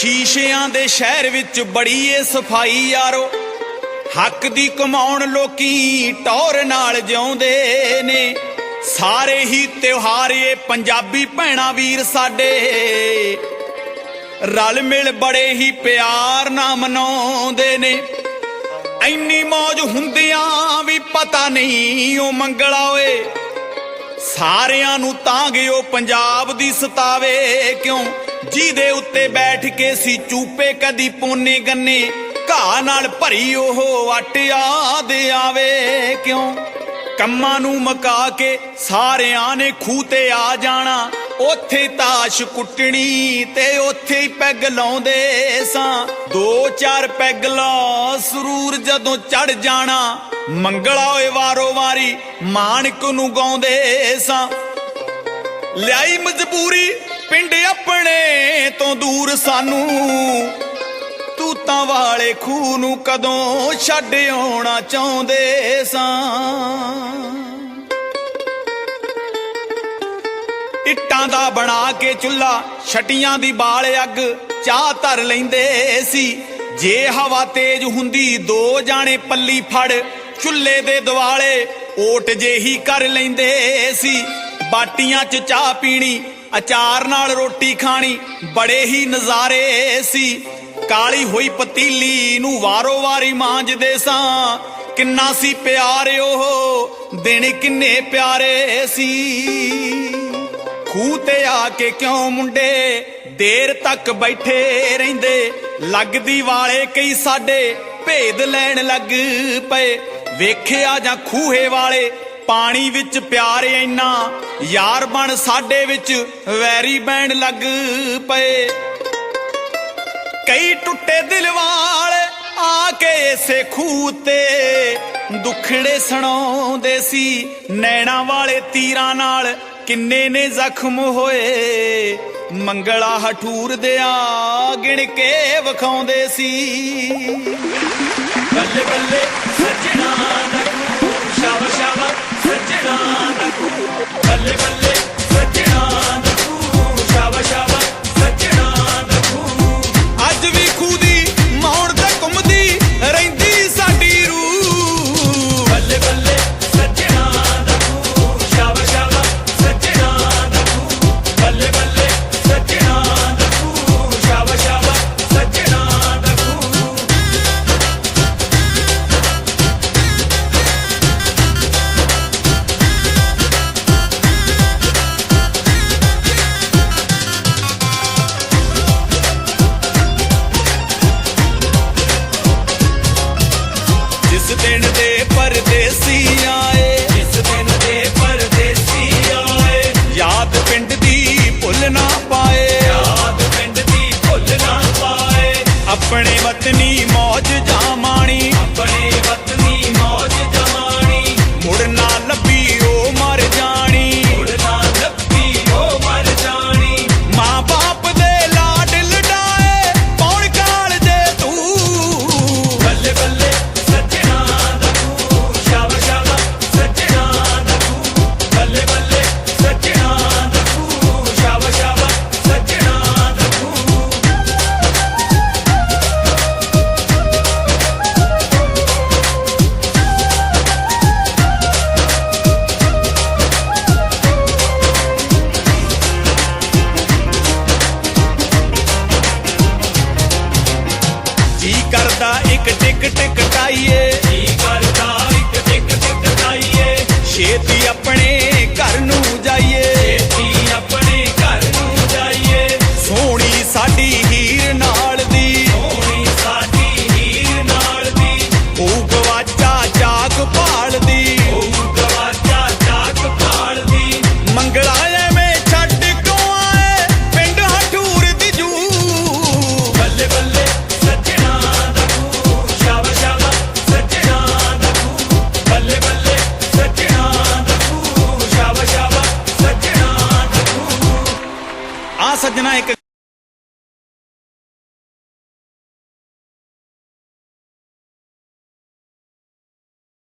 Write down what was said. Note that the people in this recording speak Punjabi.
ਸ਼ੀਸ਼ਿਆਂ ਦੇ ਸ਼ਹਿਰ ਵਿੱਚ ਬੜੀ ਏ ਸਫ਼ਾਈ ਯਾਰੋ। ਹੱਕ ਦੀ ਕਮਾਉਣ ਲੋਕੀ ਟੌਰ ਨਾਲ ਜਿਉਂਦੇ ਨੇ। ਸਾਰੇ ਹੀ ਤਿਉਹਾਰ ਏ ਪੰਜਾਬੀ ਭੈਣਾ ਵੀਰ ਸਾਡੇ। ਰਲ ਮਿਲ ਬੜੇ ਹੀ ਪਿਆਰ ਨਾਲ ਮਨਾਉਂਦੇ ਨੇ। ਐਨੀ ਮौज ਹੁੰਦਿਆਂ ਵੀ ਪਤਾ ਨਹੀਂ ਉਹ ਮੰਗਲਾ ਓਏ। ਸਾਰਿਆਂ ਨੂੰ ਤਾਂ ਗਿਓ ਪੰਜਾਬ ਦੀ ਸਤਾਵੇ। ਕਿਉਂ? ਜਿਹਦੇ ਉੱਤੇ ਬੈਠ ਕੇ ਸੀ ਚੂਪੇ, ਕਦੀ ਪੋਨੇ ਗੰਨੇ। ਘਾਹ ਨਾਲ ਭਰੀ ਉਹ ਆਟਿਆ ਦੇ ਆਵੇ। ਕਿਉਂ? ਕੰਮਾਂ ਨੂੰ ਮਕਾ ਕੇ ਸਾਰਿਆਂ ਨੇ ਖੂਹ ਤੇ ਆ ਜਾਣਾ। ਉੱਥੇ ਤਾਸ਼ ਕੁੱਟਣੀ ਤੇ ਉੱਥੇ ਹੀ ਪੈਗ ਲਾਉਂਦੇ ਸਾਂ। ਦੋ ਚਾਰ ਪੈਗ ਲਾ ਸਰੂਰ ਜਦੋਂ ਚੜ ਜਾਣਾ, ਮੰਗਲਾ ਓਏ ਵਾਰੋ ਵਾਰੀ ਮਾਣਕ ਨੂੰ ਗਾਉਂਦੇ ਸਾਂ। ਲਿਆਈ ਮਜਬੂਰੀ ਪਿੰਡ ਆਪਣੇ ਤੋਂ ਦੂਰ ਸਾਨੂੰ। ਤੂਤਾਂ ਵਾਲੇ ਖੂਹ ਨੂੰ ਕਦੋਂ ਛੱਡ ਆਉਣਾ ਚਾਹੁੰਦੇ ਸਾਂ। ਇੱਟਾਂ ਦਾ ਬਣਾ ਕੇ ਚੁੱਲਾ, ਛਟੀਆਂ ਦੀ ਬਾਲ ਅੱਗ, ਚਾਹ ਧਰ ਲੈਂਦੇ ਸੀ। ਜੇ ਹਵਾ ਤੇਜ਼ ਹੁੰਦੀ, ਦੋ ਜਾਣੇ ਪੱਲੀ ਫੜ ਚੁੱਲੇ ਦੇ ਦਿਵਾਲੇ ਓਟ ਜਿਹੀ ਕਰ ਲੈਂਦੇ ਸੀ। ਬਾਟੀਆਂ 'ਚ ਚਾਹ ਪੀਣੀ, ਅਚਾਰ ਨਾਲ ਰੋਟੀ ਖਾਣੀ, ਬੜੇ ਹੀ ਨਜ਼ਾਰੇ ਸੀ। ਕਾਲੀ ਹੋਈ ਪਤੀਲੀ ਨੂੰ ਵਾਰੋ ਵਾਰੀ ਮਾਂਜਦੇ ਸਾਂ। ਕਿੰਨਾ ਸੀ ਪਿਆਰੇ ਉਹ ਦਿਨ ਕਿੰਨੇ ਪਿਆਰੇ ਸੀ। ਖੂਹ ਤੇ ਆ ਕੇ ਕਿਉਂ ਮੁੰਡੇ? ਦੇਰ ਤੱਕ ਬੈਠੇ ਰਹਿੰਦੇ। ਲੱਗਦੀ ਵਾਲੇ ਕਈ ਸਾਡੇ ਭੇਦ ਲੈਣ ਲੱਗ ਪਏ। ਵੇਖਿਆ ਜਾਂ ਖੂਹੇ ਵਾਲੇ ਪਾਣੀ ਵਿੱਚ ਪਿਆਰ ਇੰਨਾ, ਯਾਰ ਬਣ ਸਾਡੇ ਵਿੱਚ ਵੈਰੀ ਬੈਣ ਲੱਗ ਪਏ। ਕਈ ਟੁੱਟੇ ਦਿਲ ਵਾਲੇ ਆ ਕੇ ਇਸੇ ਖੂਹ ਤੇ ਦੁਖੜੇ ਸੁਣਾਉਂਦੇ ਸੀ। ਨੈਣਾ ਵਾਲੇ ਤੀਰਾਂ ਨਾਲ ਕਿੰਨੇ ਨੇ ਜ਼ਖਮ ਹੋਏ? ਮੰਗਲਾ ਹਠੂਰ ਦਿਆ ਗਿਣ ਕੇ ਵਿਖਾਉਂਦੇ ਸੀ। ਬੱਲੇ ਬੱਲੇ ਸੱਜਣਾ ਵਤਨੀ ਮੌਜ ਜਾਮਾਣੀ ਆਪਣੇ ਵਤਨੀ ਮੌਜ ਜਮਾਣੀ ਮੁੜਨਾ ਟਿਕਟ ਕਟਾਈਏ ಸಂಸತ್ತಿನ